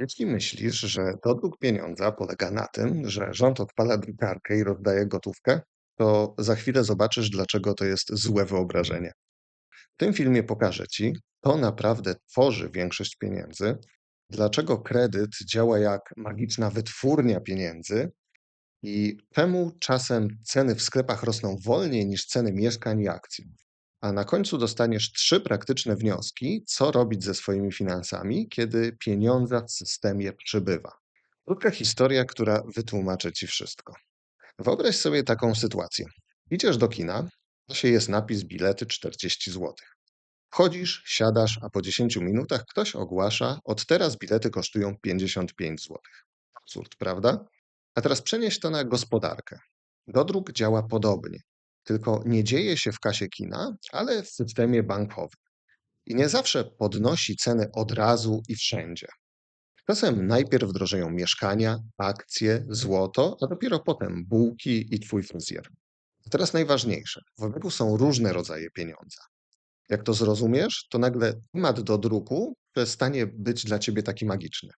Jeśli myślisz, że dodruk pieniądza polega na tym, że rząd odpala drukarkę i rozdaje gotówkę, to za chwilę zobaczysz, dlaczego to jest złe wyobrażenie. W tym filmie pokażę Ci, kto naprawdę tworzy większość pieniędzy, dlaczego kredyt działa jak magiczna wytwórnia pieniędzy i czemu czasem ceny w sklepach rosną wolniej niż ceny mieszkań i akcji. A na końcu dostaniesz trzy praktyczne wnioski, co robić ze swoimi finansami, kiedy pieniądza w systemie przybywa. Krótka historia, która wytłumaczy ci wszystko. Wyobraź sobie taką sytuację. Idziesz do kina, to się jest napis bilety 40 zł. Wchodzisz, siadasz, a po 10 minutach ktoś ogłasza, od teraz bilety kosztują 55 zł. Absurd, prawda? A teraz przenieś to na gospodarkę. Dodruk działa podobnie, tylko nie dzieje się w kasie kina, ale w systemie bankowym. I nie zawsze podnosi ceny od razu i wszędzie. Czasem najpierw drożeją mieszkania, akcje, złoto, a dopiero potem bułki i twój fryzjer. Teraz najważniejsze. W obiegu są różne rodzaje pieniądza. Jak to zrozumiesz, to nagle temat do druku przestanie być dla ciebie taki magiczny.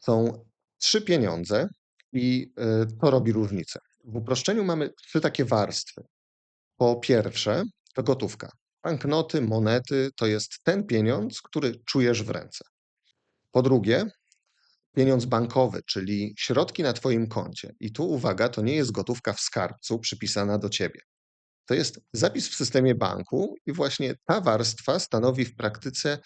Są trzy pieniądze i y, to robi różnicę. W uproszczeniu mamy trzy takie warstwy. Po pierwsze, to gotówka. Banknoty, monety to jest ten pieniądz, który czujesz w ręce. Po drugie, pieniądz bankowy, czyli środki na Twoim koncie. I tu uwaga, to nie jest gotówka w skarbcu przypisana do Ciebie. To jest zapis w systemie banku i właśnie ta warstwa stanowi w praktyce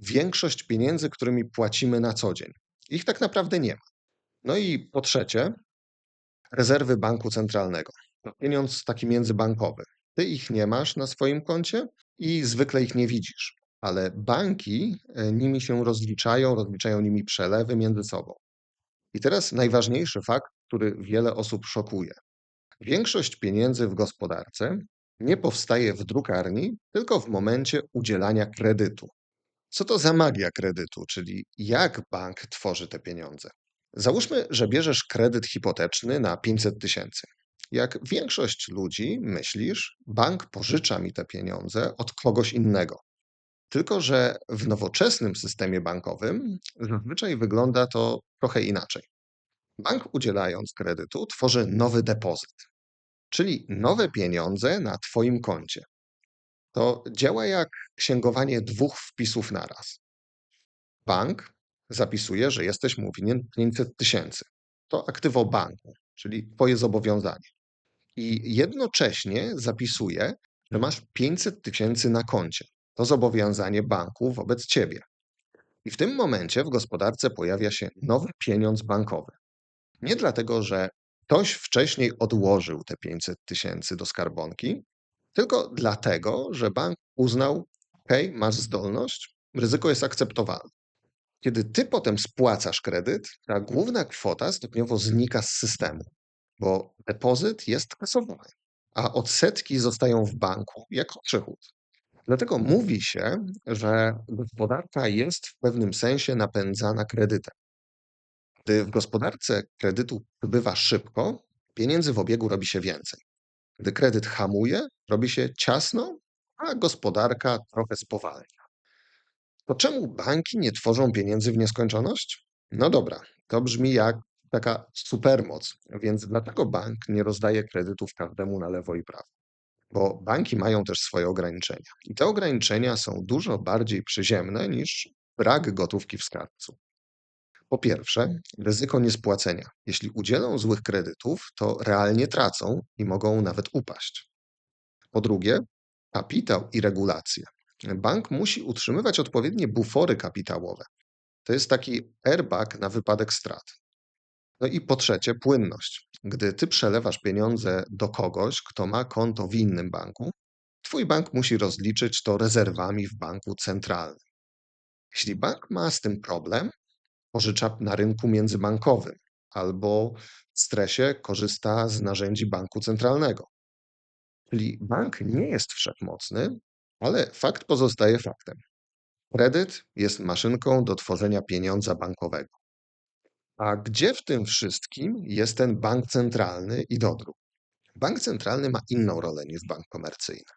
większość pieniędzy, którymi płacimy na co dzień. Ich tak naprawdę nie ma. No i po trzecie, rezerwy banku centralnego. To pieniądz taki międzybankowy. Ty ich nie masz na swoim koncie i zwykle ich nie widzisz, ale banki e, nimi się rozliczają, rozliczają nimi przelewy między sobą. I teraz najważniejszy fakt, który wiele osób szokuje. Większość pieniędzy w gospodarce nie powstaje w drukarni, tylko w momencie udzielania kredytu. Co to za magia kredytu, czyli jak bank tworzy te pieniądze? Załóżmy, że bierzesz kredyt hipoteczny na 500 tysięcy. Jak większość ludzi myślisz, bank pożycza mi te pieniądze od kogoś innego. Tylko, że w nowoczesnym systemie bankowym zazwyczaj wygląda to trochę inaczej. Bank udzielając kredytu tworzy nowy depozyt, czyli nowe pieniądze na Twoim koncie. To działa jak księgowanie dwóch wpisów naraz. Bank zapisuje, że jesteś mu winien 500 tysięcy. To aktywo banku, czyli Twoje zobowiązanie. I jednocześnie zapisuje, że masz 500 tysięcy na koncie. To zobowiązanie banku wobec Ciebie. I w tym momencie w gospodarce pojawia się nowy pieniądz bankowy. Nie dlatego, że ktoś wcześniej odłożył te 500 tysięcy do skarbonki, tylko dlatego, że bank uznał, ok, masz zdolność, ryzyko jest akceptowalne. Kiedy ty potem spłacasz kredyt, ta główna kwota stopniowo znika z systemu, bo depozyt jest kasowany, a odsetki zostają w banku jako przychód. Dlatego mówi się, że gospodarka jest w pewnym sensie napędzana kredytem. Gdy w gospodarce kredytu bywa szybko, pieniędzy w obiegu robi się więcej. Gdy kredyt hamuje, robi się ciasno, a gospodarka trochę spowalnia. To czemu banki nie tworzą pieniędzy w nieskończoność? No dobra, to brzmi jak taka supermoc, więc dlatego bank nie rozdaje kredytów każdemu na lewo i prawo. Bo banki mają też swoje ograniczenia. I te ograniczenia są dużo bardziej przyziemne niż brak gotówki w skarbcu. Po pierwsze, ryzyko niespłacenia. Jeśli udzielą złych kredytów, to realnie tracą i mogą nawet upaść. Po drugie, kapitał i regulacje. Bank musi utrzymywać odpowiednie bufory kapitałowe. To jest taki airbag na wypadek strat. No i po trzecie, płynność. Gdy ty przelewasz pieniądze do kogoś, kto ma konto w innym banku, twój bank musi rozliczyć to rezerwami w banku centralnym. Jeśli bank ma z tym problem, pożycza na rynku międzybankowym albo w stresie korzysta z narzędzi banku centralnego. Czyli bank nie jest wszechmocny, ale fakt pozostaje faktem. Kredyt jest maszynką do tworzenia pieniądza bankowego. A gdzie w tym wszystkim jest ten bank centralny i dodruk? Bank centralny ma inną rolę niż bank komercyjny.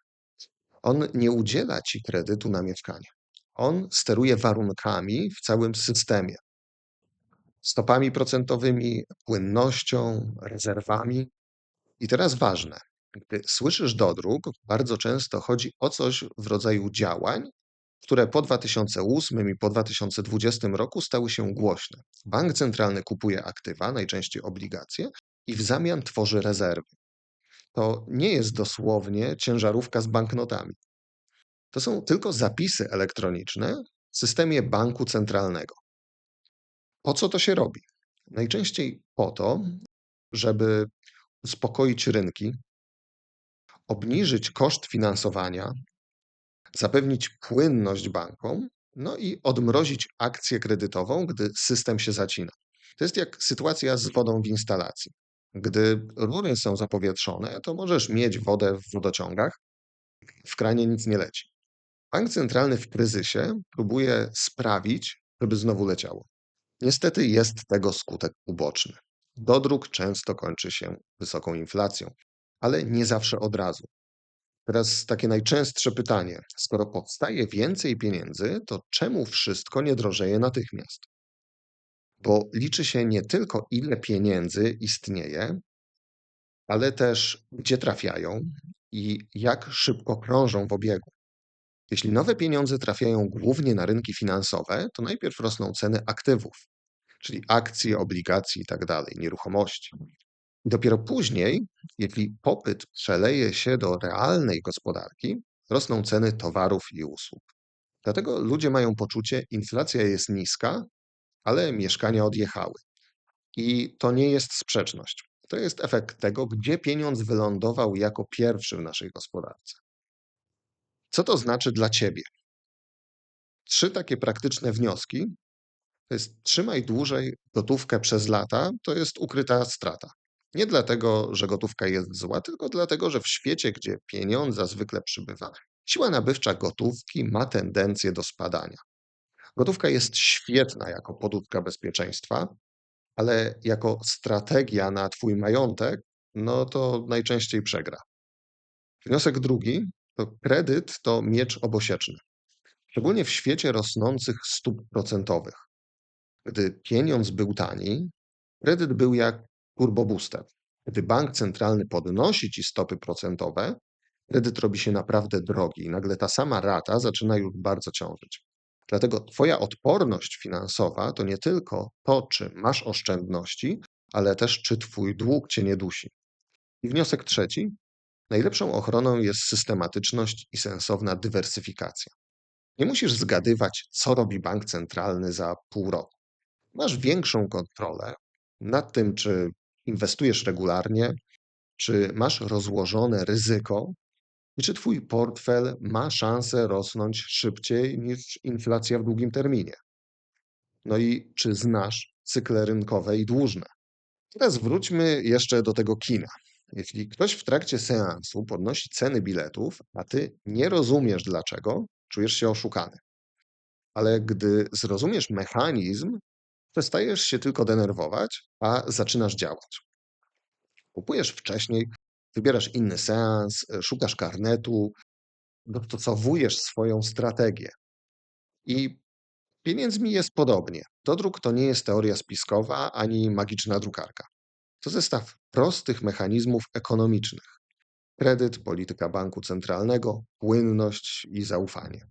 On nie udziela ci kredytu na mieszkanie. On steruje warunkami w całym systemie. stopami procentowymi, płynnością, rezerwami. I teraz ważne, gdy słyszysz dodruk, bardzo często chodzi o coś w rodzaju działań, które po 2008 i po 2020 roku stały się głośne. Bank centralny kupuje aktywa, najczęściej obligacje, i w zamian tworzy rezerwy. To nie jest dosłownie ciężarówka z banknotami. To są tylko zapisy elektroniczne w systemie banku centralnego. Po co to się robi? Najczęściej po to, żeby uspokoić rynki, obniżyć koszt finansowania, zapewnić płynność bankom, no i odmrozić akcję kredytową, gdy system się zacina. To jest jak sytuacja z wodą w instalacji. Gdy rury są zapowietrzone, to możesz mieć wodę w wodociągach, w kranie nic nie leci. Bank centralny w kryzysie próbuje sprawić, żeby znowu leciało. Niestety jest tego skutek uboczny. Dodruk często kończy się wysoką inflacją, ale nie zawsze od razu. Teraz takie najczęstsze pytanie: skoro powstaje więcej pieniędzy, to czemu wszystko nie drożeje natychmiast? Bo liczy się nie tylko ile pieniędzy istnieje, ale też gdzie trafiają i jak szybko krążą w obiegu. Jeśli nowe pieniądze trafiają głównie na rynki finansowe, to najpierw rosną ceny aktywów, czyli akcje, obligacje itd., nieruchomości. Dopiero później, jeśli popyt przeleje się do realnej gospodarki, rosną ceny towarów i usług. Dlatego ludzie mają poczucie, inflacja jest niska, ale mieszkania odjechały. I to nie jest sprzeczność. To jest efekt tego, gdzie pieniądz wylądował jako pierwszy w naszej gospodarce. Co to znaczy dla ciebie? Trzy takie praktyczne wnioski. To jest trzymaj dłużej gotówkę przez lata, to jest ukryta strata. Nie dlatego, że gotówka jest zła, tylko dlatego, że w świecie, gdzie pieniądza zwykle przybywa, siła nabywcza gotówki ma tendencję do spadania. Gotówka jest świetna jako podutka bezpieczeństwa, ale jako strategia na Twój majątek, no to najczęściej przegra. Wniosek drugi to kredyt to miecz obosieczny. Szczególnie w świecie rosnących stóp procentowych. Gdy pieniądz był tani, kredyt był jak turbobooster. Gdy bank centralny podnosi ci stopy procentowe, kredyt robi się naprawdę drogi i nagle ta sama rata zaczyna już bardzo ciążyć. Dlatego Twoja odporność finansowa to nie tylko to, czy masz oszczędności, ale też czy Twój dług Cię nie dusi. I wniosek trzeci. Najlepszą ochroną jest systematyczność i sensowna dywersyfikacja. Nie musisz zgadywać, co robi bank centralny za pół roku. Masz większą kontrolę nad tym, czy inwestujesz regularnie, czy masz rozłożone ryzyko i czy twój portfel ma szansę rosnąć szybciej niż inflacja w długim terminie. No i czy znasz cykle rynkowe i dłużne? Teraz wróćmy jeszcze do tego kina. Jeśli ktoś w trakcie seansu podnosi ceny biletów, a ty nie rozumiesz dlaczego, czujesz się oszukany. Ale gdy zrozumiesz mechanizm, przestajesz się tylko denerwować, a zaczynasz działać. Kupujesz wcześniej, wybierasz inny seans, e, szukasz karnetu, dostosowujesz swoją strategię. I pieniędzmi jest podobnie. Dodruk to nie jest teoria spiskowa ani magiczna drukarka. To zestaw prostych mechanizmów ekonomicznych. Kredyt, polityka banku centralnego, płynność i zaufanie.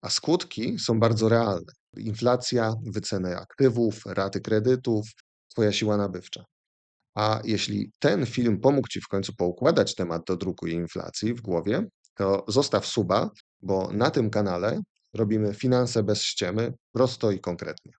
A skutki są bardzo realne. Inflacja, wyceny aktywów, raty kredytów, twoja siła nabywcza. A jeśli ten film pomógł Ci w końcu poukładać temat do druku i inflacji w głowie, to zostaw suba, bo na tym kanale robimy finanse bez ściemy, prosto i konkretnie.